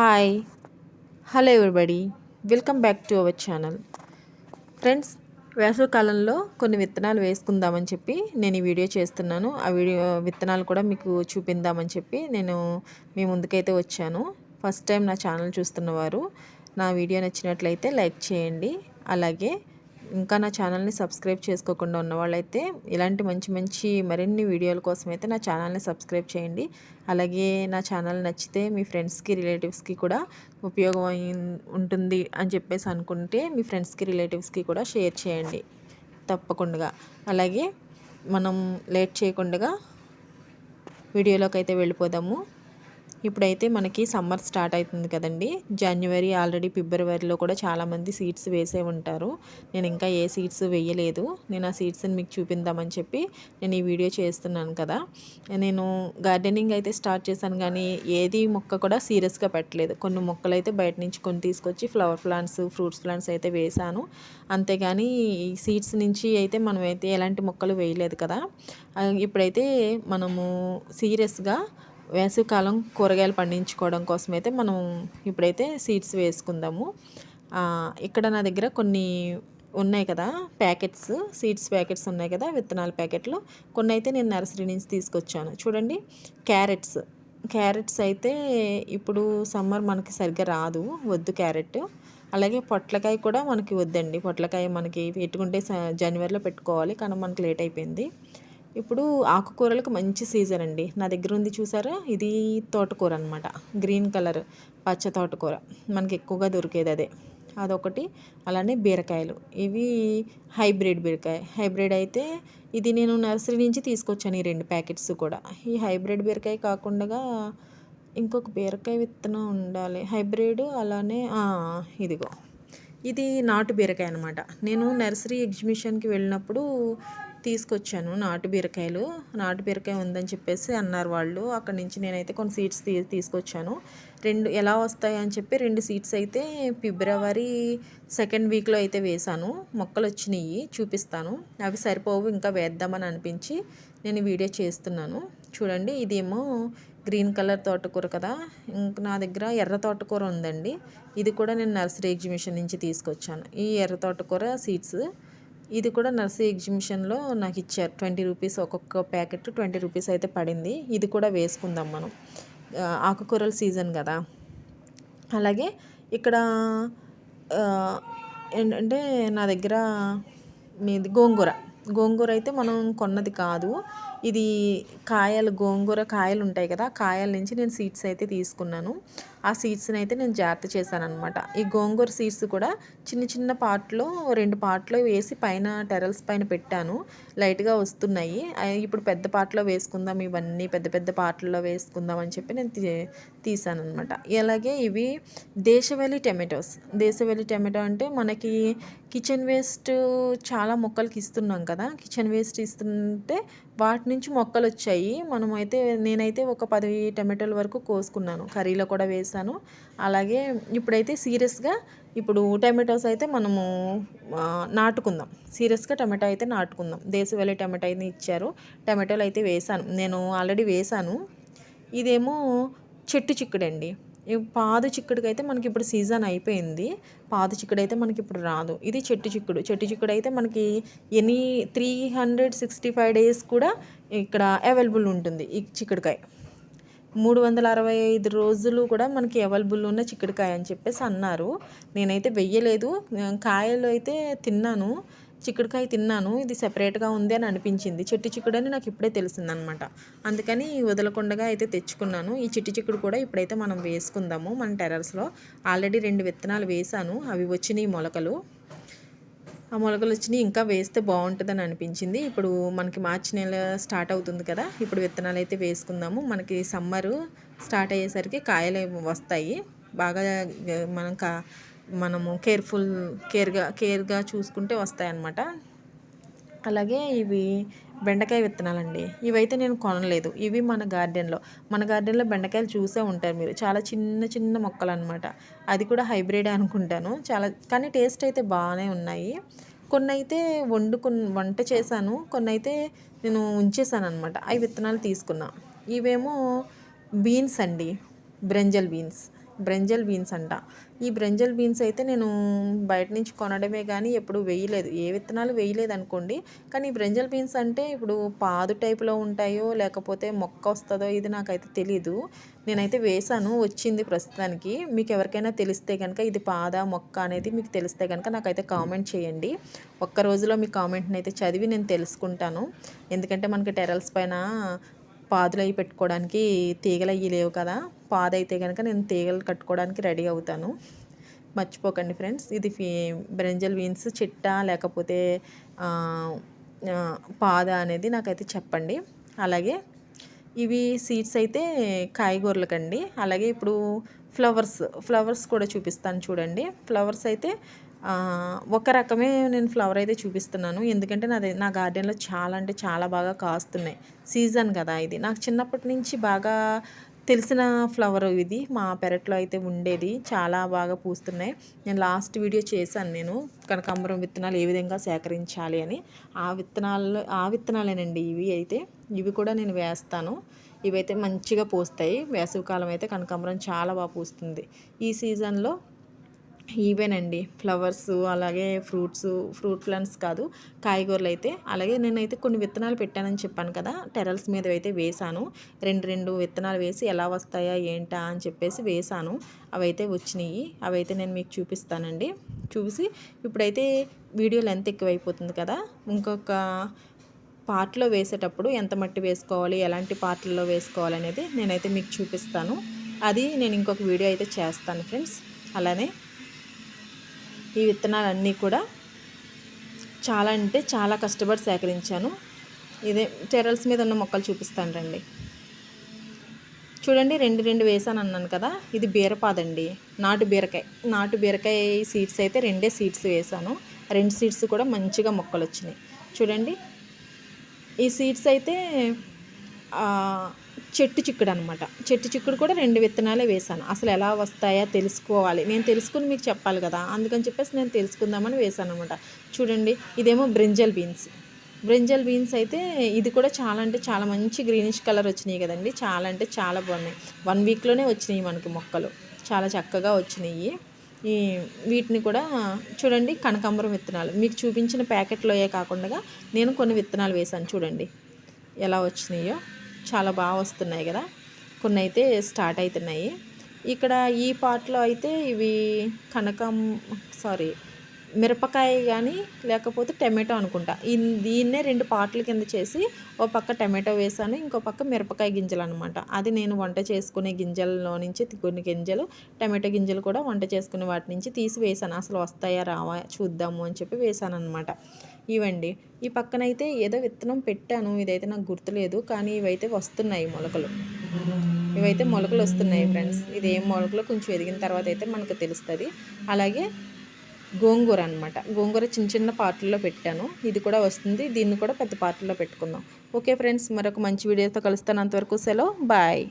Hi hello everybody welcome back to our channel friends వేసవికాలంలో కొన్ని విత్తనాలు వేసుకుందామని చెప్పి నేను ఈ వీడియో చేస్తున్నాను. ఆ వీడియో విత్తనాలు కూడా మీకు చూపిందామని చెప్పి నేను మీ ముందుకైతే వచ్చాను. ఫస్ట్ టైం నా ఛానల్ చూస్తున్నవారు నా వీడియో నచ్చినట్లయితే లైక్ చేయండి. అలాగే ఇంకా నా ఛానల్ని సబ్స్క్రైబ్ చేసుకోకుండా ఉన్న వాళ్ళైతే ఇలాంటి మంచి మంచి మరిన్ని వీడియోల కోసం అయితే నా ఛానల్ని సబ్స్క్రైబ్ చేయండి. అలాగే నా ఛానల్ నచ్చితే మీ ఫ్రెండ్స్కి రిలేటివ్స్కి కూడా ఉపయోగం ఉంటుంది అని చెప్పేసి అనుకుంటే మీ ఫ్రెండ్స్కి రిలేటివ్స్కి కూడా షేర్ చేయండి. తప్పకుండా అలాగే మనం లేట్ చేయకుండా వీడియోలోకి అయితే వెళ్ళిపోదాము. ఇప్పుడైతే మనకి సమ్మర్ స్టార్ట్ అవుతుంది కదండి. జనవరి ఆల్రెడీ ఫిబ్రవరిలో కూడా చాలామంది సీడ్స్ వేసే ఉంటారు. నేను ఇంకా ఏ సీడ్స్ వేయలేదు. నేను ఆ సీడ్స్ని మీకు చూపిందామని చెప్పి నేను ఈ వీడియో చేస్తున్నాను కదా. నేను గార్డెనింగ్ అయితే స్టార్ట్ చేశాను కానీ ఏది మొక్క కూడా సీరియస్గా పెట్టలేదు. కొన్ని మొక్కలు అయితే బయట నుంచి కొన్ని తీసుకొచ్చి ఫ్లవర్ ప్లాంట్స్ ఫ్రూట్స్ ప్లాంట్స్ అయితే వేశాను. అంతేగాని సీడ్స్ నుంచి అయితే మనం అయితే ఎలాంటి మొక్కలు వేయలేదు కదా. ఇప్పుడైతే మనము సీరియస్గా వేసవికాలం కూరగాయలు పండించుకోవడం కోసం అయితే మనం ఇప్పుడైతే సీడ్స్ వేసుకుందాము. ఇక్కడ నా దగ్గర కొన్ని ఉన్నాయి కదా ప్యాకెట్స్ సీడ్స్ ప్యాకెట్స్ ఉన్నాయి కదా విత్తనాల ప్యాకెట్లు. కొన్ని అయితే నేను నర్సరీ నుంచి తీసుకొచ్చాను. చూడండి క్యారెట్స్. క్యారెట్స్ అయితే ఇప్పుడు సమ్మర్ మనకి సరిగ్గా రాదు వద్దు క్యారెట్. అలాగే పొట్లకాయ కూడా మనకి వద్దండి. పొట్లకాయ మనకి పెట్టుకుంటే జనవరిలో పెట్టుకోవాలి కానీ మనకి లేట్ అయిపోయింది. ఇప్పుడు ఆకుకూరలకు మంచి సీజన్ అండి. నా దగ్గర ఉంది చూసారా? ఇది తోటకూర అనమాట గ్రీన్ కలర్ పచ్చ తోటకూర. మనకి ఎక్కువగా దొరికేది అదే. అదొకటి. అలానే బీరకాయలు. ఇవి హైబ్రిడ్ బీరకాయ. హైబ్రిడ్ అయితే ఇది నేను నర్సరీ నుంచి తీసుకొచ్చాను ఈ రెండు ప్యాకెట్స్ కూడా. ఈ హైబ్రిడ్ బీరకాయ కాకుండా ఇంకొక బీరకాయ విత్తనం ఉండాలి. హైబ్రిడ్ అలానే ఇదిగో. ఇది నాటు బీరకాయ అనమాట నేను నర్సరీ ఎగ్జిబిషన్కి వెళ్ళినప్పుడు తీసుకొచ్చాను నాటు బీరకాయలు. నాటు బీరకాయ ఉందని చెప్పేసి అన్నారు వాళ్ళు. అక్కడి నుంచి నేనైతే కొన్ని సీడ్స్ తీ తీసుకొచ్చాను. రెండు ఎలా వస్తాయి అని చెప్పి రెండు సీడ్స్ అయితే ఫిబ్రవరి సెకండ్ వీక్లో అయితే వేశాను. మొక్కలు వచ్చినాయి చూపిస్తాను. అవి సరిపోవు ఇంకా వేద్దామని అనిపించి నేను వీడియో చేస్తున్నాను. చూడండి ఇదేమో గ్రీన్ కలర్ తోటకూర కదా. ఇంకా నా దగ్గర ఎర్ర తోటకూర ఉందండి. ఇది కూడా నేను నర్సరీ ఎగ్జిబిషన్ నుంచి తీసుకొచ్చాను. ఈ ఎర్ర తోటకూర సీడ్స్ ఇది కూడా నర్సరీ ఎగ్జిబిషన్లో నాకు ఇచ్చారు. ట్వంటీ రూపీస్ ఒక్కొక్క ప్యాకెట్ ట్వంటీ రూపీస్ అయితే పడింది. ఇది కూడా వేసుకుందాం మనం. ఆకుకూరల సీజన్ కదా. అలాగే ఇక్కడ ఏంటంటే నా దగ్గర మీది గోంగూర. గోంగూర అయితే మనం కొన్నది కాదు. ఇది కాయలు గోంగూర కాయలు ఉంటాయి కదా కాయల నుంచి నేను సీడ్స్ అయితే తీసుకున్నాను. ఆ సీడ్స్ని అయితే నేను జాగ్రత్త చేశాను అనమాట ఈ గోంగూర సీడ్స్ కూడా చిన్న చిన్న పార్ట్లో రెండు పాట్లో వేసి పైన టెరల్స్ పైన పెట్టాను. లైట్గా వస్తున్నాయి. ఇప్పుడు పెద్ద పార్ట్లో వేసుకుందాం ఇవన్నీ పెద్ద పెద్ద పార్ట్లో వేసుకుందాం అని చెప్పి నేను తీసాను అనమాట అలాగే ఇవి దేశవెలి టమాటోస్. దేశవెలి టమాటో అంటే మనకి కిచెన్ వేస్ట్ చాలా మొక్కలకి ఇస్తున్నాం కదా. కిచెన్ వేస్ట్ ఇస్తుంటే వాటి నుంచి మొక్కలు వచ్చాయి మనమైతే నేనైతే ఒక పది టమాటోల వరకు కోసుకున్నాను. కర్రీలో కూడా వేసాను. అలాగే ఇప్పుడైతే సీరియస్గా ఇప్పుడు టమాటోస్ అయితే మనము నాటుకుందాం. సీరియస్గా టమాటో అయితే నాటుకుందాం. దేశవాళీ టమాటో అయితే ఇచ్చారు. టమాటోలు అయితే వేసాను. నేను ఆల్రెడీ వేసాను. ఇదేమో చెట్టు చిక్కుడండి. పాదు చిక్కుడుకి అయితే మనకి ఇప్పుడు సీజన్ అయిపోయింది. పాదు చిక్కుడు అయితే మనకి ఇప్పుడు రాదు. ఇది చెట్టు చిక్కుడు. చెట్టు చిక్కుడు అయితే మనకి any three hundred sixty five days కూడా ఇక్కడ అవైలబుల్ ఉంటుంది ఈ చిక్కుడుకాయ. మూడు వందల అరవై ఐదు రోజులు కూడా మనకి అవైలబుల్ ఉన్న చిక్కుడుకాయ అని చెప్పేసి అన్నారు. నేనైతే వెయ్యలేదు. కాయలు అయితే తిన్నాను. చిక్కుడుకాయ తిన్నాను ఇది సెపరేట్గా ఉంది అని అనిపించింది. చెట్టు చిక్కుడు అని నాకు ఇప్పుడే తెలిసిందనమాట. అందుకని వదలకుండా అయితే తెచ్చుకున్నాను. ఈ చిట్టి చిక్కుడు కూడా ఇప్పుడైతే మనం వేసుకుందాము. మన టెరర్స్లో ఆల్రెడీ రెండు విత్తనాలు వేసాను అవి వచ్చినాయి మొలకలు. ఆ మొలకలు వచ్చినాయి. ఇంకా వేస్తే బాగుంటుందని అనిపించింది. ఇప్పుడు మనకి మార్చి నెల స్టార్ట్ అవుతుంది కదా ఇప్పుడు విత్తనాలు అయితే వేసుకుందాము. మనకి సమ్మరు స్టార్ట్ అయ్యేసరికి కాయలు వస్తాయి. బాగా మనం కా మనము కేర్ఫుల్ కేర్గా కేర్గా చూసుకుంటే వస్తాయన్నమాట. అలాగే ఇవి బెండకాయ విత్తనాలండి. ఇవైతే నేను కొనలేదు. ఇవి మన గార్డెన్లో. మన గార్డెన్లో బెండకాయలు చూసే ఉంటారు మీరు. చాలా చిన్న చిన్న మొక్కలు అనమాట అది కూడా హైబ్రిడ్ అనుకుంటాను. చాలా కానీ టేస్ట్ అయితే బాగానే ఉన్నాయి. కొన్ని అయితే వండుకుని వంట చేశాను. కొన్ని అయితే నేను ఉంచేసాను అనమాట అవి విత్తనాలు తీసుకున్నా. ఇవేమో బీన్స్ అండి. బ్రెంజల్ బీన్స్. బ్రెంజల్ బీన్స్ అంట. ఈ బ్రెంజల్ బీన్స్ అయితే నేను బయట నుంచి కొనడమే కానీ ఎప్పుడు వేయలేదు. ఏ విత్తనాలు వేయలేదు అనుకోండి కానీ ఈ బ్రెంజల్ బీన్స్ అంటే ఇప్పుడు పాదు టైపులో ఉంటాయో లేకపోతే మొక్క వస్తుందో ఇది నాకైతే తెలీదు. నేనైతే వేసాను వచ్చింది ప్రస్తుతానికి. మీకు ఎవరికైనా తెలిస్తే కనుక ఇది పాద మొక్క అనేది మీకు తెలిస్తే కనుక నాకైతే కామెంట్ చేయండి. ఒక్క రోజులో మీ కామెంట్ని అయితే చదివి నేను తెలుసుకుంటాను. ఎందుకంటే మనకి టెరల్స్ పైన పాదులు అవి పెట్టుకోవడానికి తీగలు అవి లేవు కదా. పాద అయితే కనుక నేను తీగలు కట్టుకోవడానికి రెడీ అవుతాను. మర్చిపోకండి ఫ్రెండ్స్. ఇది బ్రెంజల్ బీన్స్ చిట్టా లేకపోతే పాద అనేది నాకైతే చెప్పండి. అలాగే ఇవి సీడ్స్ అయితే కాయగూరలకండి. అలాగే ఇప్పుడు ఫ్లవర్స్ ఫ్లవర్స్ కూడా చూపిస్తాను చూడండి. ఫ్లవర్స్ అయితే ఒక రకమే నేను ఫ్లవర్ అయితే చూపిస్తున్నాను. ఎందుకంటే నాది నా గార్డెన్లో చాలా అంటే చాలా బాగా కాస్తున్నాయి. సీజన్ కదా ఇది. నాకు చిన్నప్పటి నుంచి బాగా తెలిసిన ఫ్లవర్ ఇది. మా పెరట్లో అయితే ఉండేది. చాలా బాగా పూస్తున్నాయి. నేను లాస్ట్ వీడియో చేశాను నేను. కనకాంబరం విత్తనాలు ఏ విధంగా సేకరించాలి అని. ఆ విత్తనాలు ఆ విత్తనాలేనండి ఇవి అయితే. ఇవి కూడా నేను వేస్తాను. ఇవైతే మంచిగా పూస్తాయి. వేసవికాలం అయితే కనకాంబరం చాలా బాగా పూస్తుంది. ఈ సీజన్లో ఈవెన్ ఫ్లవర్స్ అలాగే ఫ్రూట్స్ ఫ్రూట్ ప్లాంట్స్ కాదు కాయగూరలు అయితే. అలాగే నేనైతే కొన్ని విత్తనాలు పెట్టానని చెప్పాను కదా టెరల్స్ మీద అయితే వేశాను. రెండు రెండు విత్తనాలు వేసి ఎలా వస్తాయా ఏంటా అని చెప్పేసి వేశాను. అవైతే వచ్చినాయి. అవైతే నేను మీకు చూపిస్తానండి. చూసి ఇప్పుడైతే వీడియో లెంత్ ఎక్కువైపోతుంది కదా ఇంకొక పార్ట్లో వేసేటప్పుడు ఎంత మట్టి వేసుకోవాలి ఎలాంటి పార్ట్లలో వేసుకోవాలి అనేది నేనైతే మీకు చూపిస్తాను. అది నేను ఇంకొక వీడియో అయితే చేస్తాను ఫ్రెండ్స్. అలానే ఈ విత్తనాలన్నీ కూడా చాలా అంటే చాలా కష్టపడి సేకరించాను. ఇదే టెరల్స్ మీద ఉన్న మొక్కలు చూపిస్తాను రండి. చూడండి రెండు రెండు వేసాను అన్నాను కదా ఇది బీరపాదండి. నాటు బీరకాయ నాటు బీరకాయ సీడ్స్ అయితే రెండే సీడ్స్ వేసాను. రెండు సీడ్స్ కూడా మంచిగా మొక్కలు వచ్చినాయి చూడండి ఈ సీడ్స్ అయితే చెట్టు చిక్కుడు అనమాట చెట్టు చిక్కుడు కూడా రెండు విత్తనాలే వేశాను. అసలు ఎలా వస్తాయా తెలుసుకోవాలి. నేను తెలుసుకుని మీకు చెప్పాలి కదా. అందుకని చెప్పేసి నేను తెలుసుకుందామని వేశాను అనమాట చూడండి ఇదేమో బ్రింజల్ బీన్స్. బ్రింజల్ బీన్స్ అయితే ఇది కూడా చాలా అంటే చాలా మంచి గ్రీనిష్ కలర్ వచ్చినాయి కదండి. చాలా అంటే చాలా బాగున్నాయి. వన్ వీక్లోనే వచ్చినాయి మనకి మొక్కలు. చాలా చక్కగా వచ్చినాయి. ఈ వీటిని కూడా చూడండి కనకాంబరం విత్తనాలు. మీకు చూపించిన ప్యాకెట్లోయే కాకుండా నేను కొన్ని విత్తనాలు వేశాను చూడండి. ఎలా వచ్చినాయో. చాలా బాగా వస్తున్నాయి కదా. కొన్ని అయితే స్టార్ట్ అవుతున్నాయి ఇక్కడ ఈ పార్ట్లో అయితే ఇవి కనకం సారీ మిరపకాయ కానీ లేకపోతే టమాటో అనుకుంటా. దీన్నే రెండు పాటల కింద చేసి ఓ పక్క టమాటో వేసాను ఇంకో పక్క మిరపకాయ గింజలు అనమాట అది నేను వంట చేసుకునే గింజల్లో నుంచి కొన్ని గింజలు టమాటో గింజలు కూడా వంట చేసుకునే వాటి నుంచి తీసి వేసాను. అసలు వస్తాయా రావా చూద్దాము అని చెప్పి వేసాను అనమాట ఇవండి ఈ పక్కన అయితే ఏదో విత్తనం పెట్టాను. ఇదైతే నాకు గుర్తులేదు. కానీ ఇవైతే వస్తున్నాయి మొలకలు. ఇవైతే మొలకలు వస్తున్నాయి ఫ్రెండ్స్. ఇది ఏం మొలకలు? కొంచెం ఎదిగిన తర్వాత అయితే మనకు తెలుస్తుంది. అలాగే గోంగూర అనమాట గోంగూర చిన్న చిన్న పాటల్లో పెట్టాను. ఇది కూడా వస్తుంది. దీన్ని కూడా పెద్ద పాటల్లో పెట్టుకుందాం. Okay friends. మరొక మంచి వీడియోతో కలుస్తాను. అంతవరకు సెలవు. బాయ్.